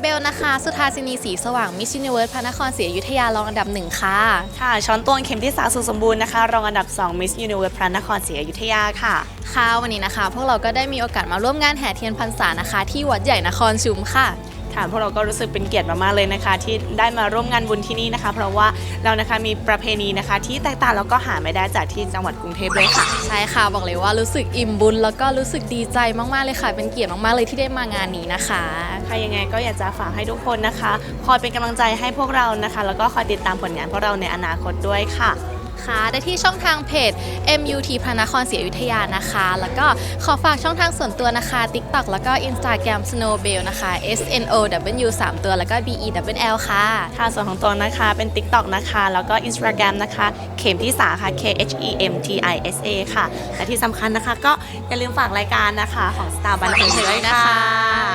เบลนะคะ สุธาสินีสีสว่างมิส s u นิเวิร์สพระนครศรีอยุธยารองอันดับหนึ่งค่ะ ค่ะช้อนตวงเข็มที่สาสุขสมบูรณ์นะคะ รองอันดับ 2 Miss Universe พระนครศรีอยุธยาค่ะ ค่ะวันนี้นะคะ พวกเราก็ได้มีโอกาสมาร่วมงานแห่เทียนพรรษานะคะ ที่วัดใหญ่นครชุมค่ะ ค่ะพวกเราก็รู้สึกเป็นเกียรติมากๆเลยนะคะ ที่ได้มาร่วมงานบุญที่นี่นะคะ เพราะว่าเรานะคะมีประเพณีนะคะ ที่แตกต่างแล้วก็หาไม่ได้จากที่จังหวัดกรุงเทพเลยค่ะ ใช่ค่ะบอกเลยว่ารู้สึกอิ่มบุญแล้วก็รู้สึกดีใจมากๆเลยค่ะ เป็นเกียรติมากๆเลยที่ได้มางานนี้นะคะค่ะยังไงก็อยากจะฝากให้ทุกคนนะคะ คอยเป็นกำลังใจให้พวกเรานะคะ แล้วก็คอยติดตามผลงานพวกเราในอนาคตด้วยค่ะ คะ ได้ที่ช่องทางเพจ MUT พระนครศรีอยุธยานะคะ แล้วก็ขอฝากช่องทางส่วนตัวนะคะ TikTok แล้วก็ Instagram Snowbell นะคะ S N O W 3 ตัวแล้วก็ B E W L ค่ะ ค่ะส่วนของตัวนะคะเป็น TikTok นะคะ แล้วก็ Instagram นะคะ เข็มที่สาค่ะ K H E M T I S A ค่ะ และที่สำคัญนะคะ ก็อย่าลืมฝากรายการนะคะของ Star บันเทิงด้วยค่ะบ๊ายบายขอบคุณค่ะ